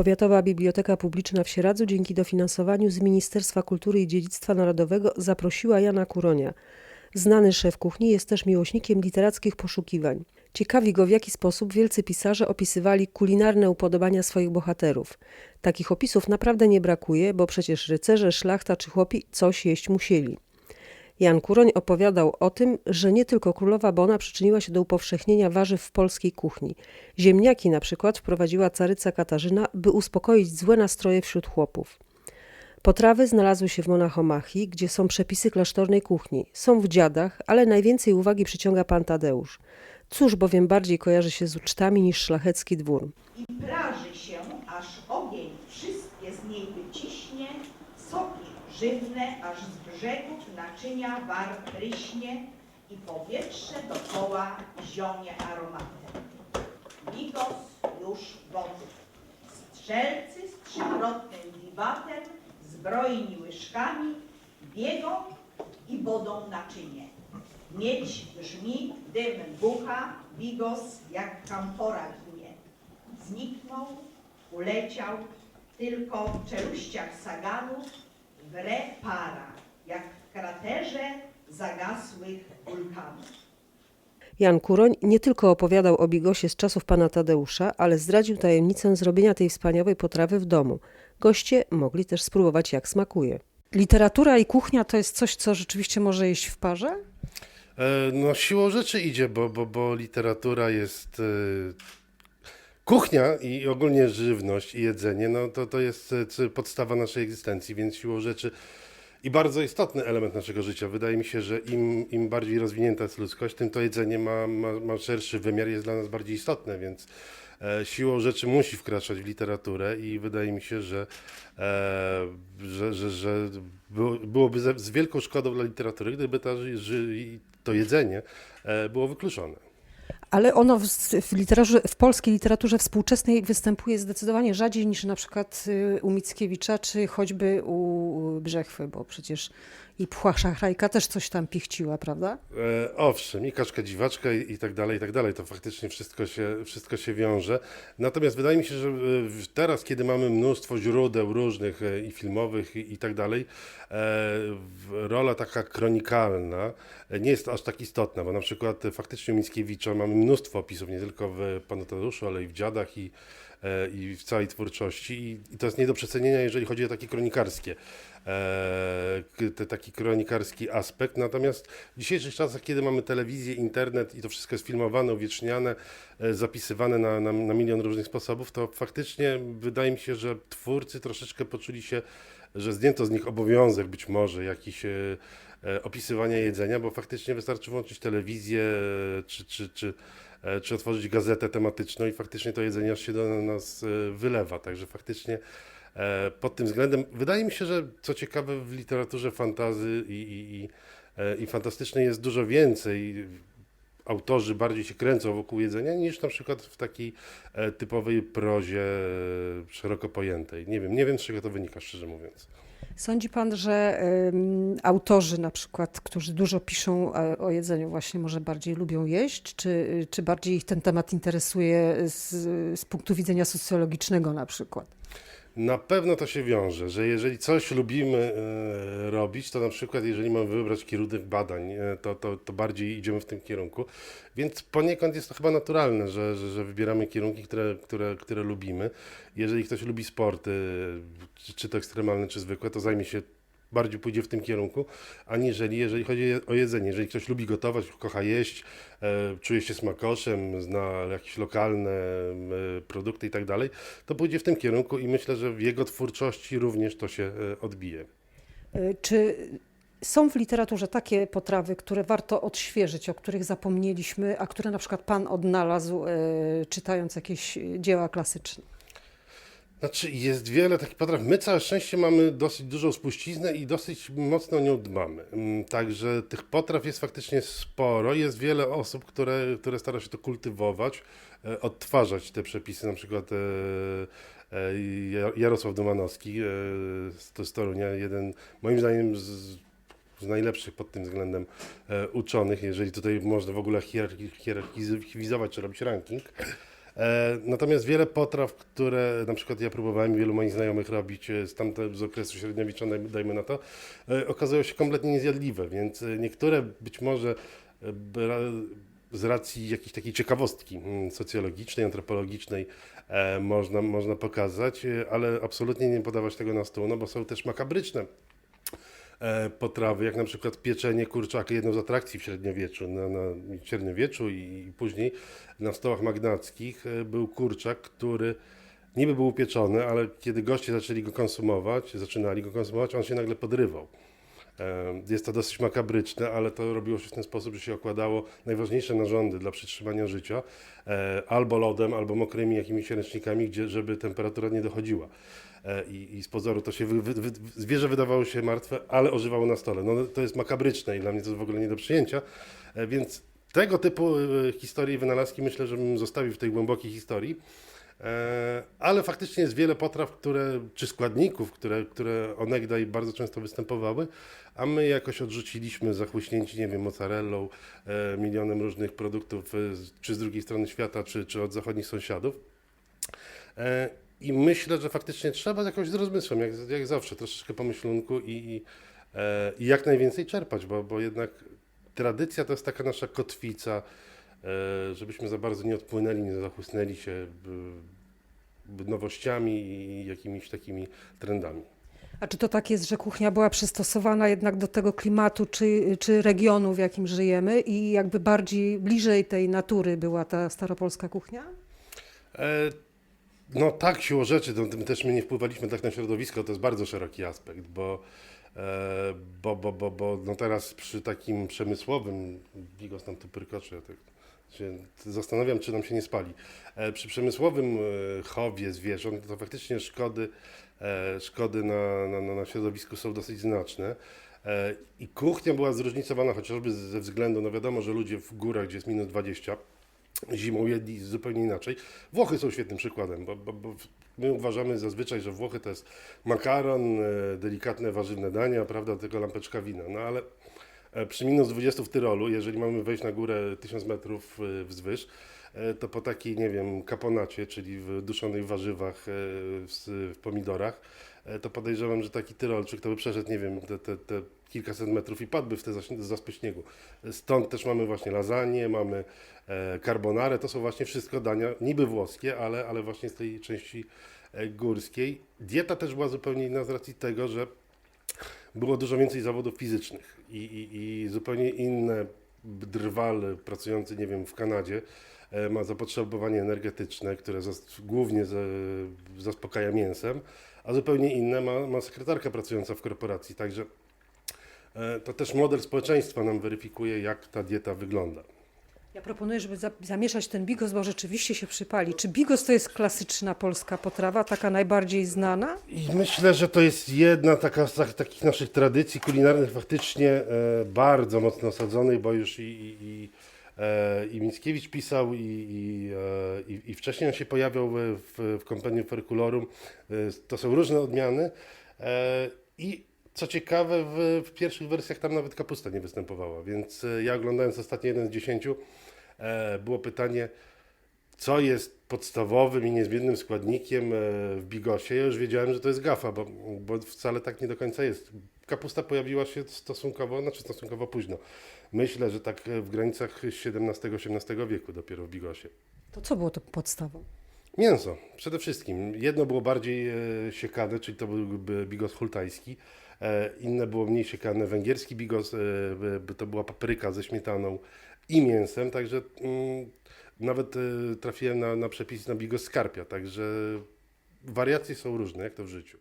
Powiatowa Biblioteka Publiczna w Sieradzu dzięki dofinansowaniu z Ministerstwa Kultury i Dziedzictwa Narodowego zaprosiła Jana Kuronia. Znany szef kuchni jest też miłośnikiem literackich poszukiwań. Ciekawi go, w jaki sposób wielcy pisarze opisywali kulinarne upodobania swoich bohaterów. Takich opisów naprawdę nie brakuje, bo przecież rycerze, szlachta czy chłopi coś jeść musieli. Jan Kuroń opowiadał o tym, że nie tylko królowa Bona przyczyniła się do upowszechnienia warzyw w polskiej kuchni. Ziemniaki na przykład wprowadziła caryca Katarzyna, by uspokoić złe nastroje wśród chłopów. Potrawy znalazły się w Monachomachii, gdzie są przepisy klasztornej kuchni. Są w dziadach, ale najwięcej uwagi przyciąga pan Tadeusz. Cóż bowiem bardziej kojarzy się z ucztami niż szlachecki dwór. i praży się, aż ogień wszystkie z niej wyciśnie, żywne, aż z brzegów naczynia war ryśnie i powietrze dokoła zionie aromatem. Bigos już wody. Strzelcy z trzykrotnym wiwatem, zbrojni łyżkami, biegą i bodą naczynie. Miedź brzmi, dym bucha, bigos jak kamfora ginie. Zniknął, uleciał, tylko w czeluściach saganów wre para, jak w kraterze zagasłych wulkanów. Jan Kuroń nie tylko opowiadał o bigosie z czasów pana Tadeusza, ale zdradził tajemnicę zrobienia tej wspaniałej potrawy w domu. Goście mogli też spróbować, jak smakuje. Literatura i kuchnia to jest coś, co rzeczywiście może jeść w parze? E, No siłą rzeczy idzie, bo, bo, bo literatura jest... Kuchnia i ogólnie żywność i jedzenie, no to, to jest e, podstawa naszej egzystencji, więc siłą rzeczy i bardzo istotny element naszego życia. Wydaje mi się, że im, im bardziej rozwinięta jest ludzkość, tym to jedzenie ma, ma, ma szerszy wymiar, jest dla nas bardziej istotne, więc e, siłą rzeczy musi wkraczać w literaturę i wydaje mi się, że, e, że, że, że było, byłoby z wielką szkodą dla literatury, gdyby ta, to jedzenie e, było wykluczone. Ale ono w, w, w polskiej literaturze współczesnej występuje zdecydowanie rzadziej niż na przykład y, u Mickiewicza, czy choćby u Brzechwy, bo przecież i Pchła Szachrajka też coś tam pichciła, prawda? E, owszem, i kaczka dziwaczka i, i tak dalej, i tak dalej. To faktycznie wszystko się, wszystko się wiąże. Natomiast wydaje mi się, że e, teraz, kiedy mamy mnóstwo źródeł różnych e, i filmowych i, i tak dalej, e, rola taka kronikalna e, nie jest aż tak istotna, bo na przykład faktycznie Mickiewicza mamy mnóstwo opisów, nie tylko w Panu Tadeuszu, ale i w Dziadach i, i w całej twórczości i, to jest nie do przecenienia, jeżeli chodzi o takie kronikarskie e, te, taki kronikarski aspekt. Natomiast w dzisiejszych czasach, kiedy mamy telewizję, internet i to wszystko jest filmowane, uwieczniane, e, zapisywane na, na, na milion różnych sposobów, to faktycznie wydaje mi się, że twórcy troszeczkę poczuli się, że zdjęto z nich obowiązek być może jakiś e, e, opisywania jedzenia, bo faktycznie wystarczy włączyć telewizję e, czy, czy, czy, e, czy otworzyć gazetę tematyczną i faktycznie to jedzenie aż się do nas e, wylewa. Także faktycznie E, Pod tym względem wydaje mi się, że co ciekawe w literaturze fantazy i, i, i, e, i fantastycznej jest dużo więcej. Autorzy bardziej się kręcą wokół jedzenia niż na przykład w takiej e, typowej prozie e, szeroko pojętej. Nie wiem, nie wiem z czego to wynika, szczerze mówiąc. Sądzi pan, że autorzy na przykład, którzy dużo piszą e, o jedzeniu, właśnie może bardziej lubią jeść, czy, czy bardziej ich ten temat interesuje z, z punktu widzenia socjologicznego na przykład? Na pewno to się wiąże, że jeżeli coś lubimy e, robić, to na przykład jeżeli mamy wybrać kierunek badań, e, to, to, to bardziej idziemy w tym kierunku. Więc poniekąd jest to chyba naturalne, że, że, że wybieramy kierunki, które, które, które lubimy. Jeżeli ktoś lubi sporty, czy, czy to ekstremalne, czy zwykłe, to zajmie się bardziej pójdzie w tym kierunku, aniżeli jeżeli chodzi o jedzenie. Jeżeli ktoś lubi gotować, kocha jeść, e, czuje się smakoszem, zna jakieś lokalne e, produkty i tak dalej, to pójdzie w tym kierunku i myślę, że w jego twórczości również to się e, odbije. Y, Czy są w literaturze takie potrawy, które warto odświeżyć, o których zapomnieliśmy, a które na przykład pan odnalazł, y, czytając jakieś dzieła klasyczne? Znaczy, jest wiele takich potraw. My całe szczęście mamy dosyć dużą spuściznę i dosyć mocno nią dbamy. Mm, Także tych potraw jest faktycznie sporo. Jest wiele osób, które, które stara się to kultywować, e, odtwarzać te przepisy. Na przykład e, e, Ja- Jarosław Domanowski e, z to z Torunia, jeden moim zdaniem z, z najlepszych pod tym względem uczonych, jeżeli tutaj można w ogóle hierarchi- hierarchizować czy robić ranking. E, Natomiast wiele potraw, które na przykład ja próbowałem wielu moich znajomych robić e, z tamtego z okresu średniowiecza, daj- dajmy na to, e, okazały się kompletnie niezjadliwe, więc niektóre być może z racji jakiejś takiej ciekawostki mm, socjologicznej, antropologicznej można, można pokazać, ale absolutnie nie podawać tego na stół, no bo są też makabryczne potrawy, jak na przykład pieczenie kurczaka, jedną z atrakcji w średniowieczu, na, na średniowieczu i, i później na stołach magnackich e, był kurczak, który niby był upieczony, ale kiedy goście zaczęli go konsumować, zaczynali go konsumować, on się nagle podrywał. Jest to dosyć makabryczne, ale to robiło się w ten sposób, że się okładało najważniejsze narządy dla przetrzymania życia e, albo lodem, albo mokrymi jakimiś ręcznikami, gdzie, żeby temperatura nie dochodziła. E, I, I z pozoru to się wy, wy, wy, zwierzę wydawało się martwe, ale ożywało na stole. No, to jest makabryczne i dla mnie to jest w ogóle nie do przyjęcia. E, Więc tego typu historie i wynalazki myślę, że bym zostawił w tej głębokiej historii. E, Ale faktycznie jest wiele potraw, które, czy składników, które, które onegdaj bardzo często występowały, a my jakoś odrzuciliśmy, zachłyśnięci, nie wiem, mozzarellą, e, milionem różnych produktów, e, czy z drugiej strony świata, czy, czy od zachodnich sąsiadów. I myślę, że faktycznie trzeba jakoś z rozmysłem, jak, jak zawsze, troszeczkę pomyślunku i, i, i jak najwięcej czerpać, bo, bo jednak tradycja to jest taka nasza kotwica, żebyśmy za bardzo nie odpłynęli, nie zachłysnęli się nowościami i jakimiś takimi trendami. A czy to tak jest, że kuchnia była przystosowana jednak do tego klimatu czy, czy regionu, w jakim żyjemy i jakby bardziej bliżej tej natury była ta staropolska kuchnia? E, No tak, siłą rzeczy, to my też my nie wpływaliśmy tak na środowisko, to jest bardzo szeroki aspekt, bo, e, bo, bo, bo, bo no teraz przy takim przemysłowym, Bigos tam tu pyrkocze, ja tak zastanawiam, czy nam się nie spali. E, Przy przemysłowym e, chowie zwierząt to faktycznie szkody, e, szkody na, na, na- środowisku są dosyć znaczne. I kuchnia była zróżnicowana chociażby ze względu, no wiadomo, że ludzie w górach, gdzie jest minus 20, zimą jedli zupełnie inaczej. Włochy są świetnym przykładem, bo, bo, bo my uważamy zazwyczaj, że Włochy to jest makaron, delikatne warzywne dania, prawda, tylko lampeczka wina. No ale przy minus 20 w Tyrolu, jeżeli mamy wejść na górę 1000 metrów e, wzwyż, e, to po takiej, nie wiem, kaponacie, czyli w duszonych warzywach, e, w, pomidorach, e, to podejrzewam, że taki Tyrolczyk to by przeszedł, nie wiem, te, te, te kilkaset metrów i padłby w te zaspy śniegu. Stąd też mamy właśnie lasagne, mamy e, carbonare, to są właśnie wszystko dania niby włoskie, ale, ale właśnie z tej części e, górskiej. Dieta też była zupełnie inna z racji tego, że było dużo więcej zawodów fizycznych i, i, i zupełnie inne drwal pracujący, nie wiem, w Kanadzie e, ma zapotrzebowanie energetyczne, które głównie za, zaspokaja mięsem, a zupełnie inne ma, ma sekretarka pracująca w korporacji. Także e, to też model społeczeństwa nam weryfikuje, jak ta dieta wygląda. Ja proponuję, żeby za- zamieszać ten bigos, bo rzeczywiście się przypali. Czy bigos to jest klasyczna polska potrawa, taka najbardziej znana? I myślę, że to jest jedna taka z tak- takich naszych tradycji kulinarnych faktycznie e, bardzo mocno osadzonej, bo już i, i, i, e, i Mickiewicz pisał i, i, e, i, i wcześniej on się pojawiał w, w, w Ferculorum. To są różne odmiany i co ciekawe w, w pierwszych wersjach tam nawet kapusta nie występowała, więc e, ja oglądając ostatni jeden z dziesięciu e, było pytanie, co jest podstawowym i niezmiennym składnikiem e, w bigosie, ja już wiedziałem, że to jest gafa, bo, bo wcale tak nie do końca jest. Kapusta pojawiła się stosunkowo, znaczy stosunkowo późno. Myślę, że tak w granicach XVII-XVIII wieku dopiero w bigosie. To co było to podstawą? Mięso, przede wszystkim. Jedno było bardziej e, siekane, czyli to byłby bigos hultajski. E, inne było mniej siekane, węgierski bigos, e, b- to była papryka ze śmietaną i mięsem, także mm, nawet e, trafiłem na, na przepis na bigos skarpia, także wariacje są różne, jak to w życiu.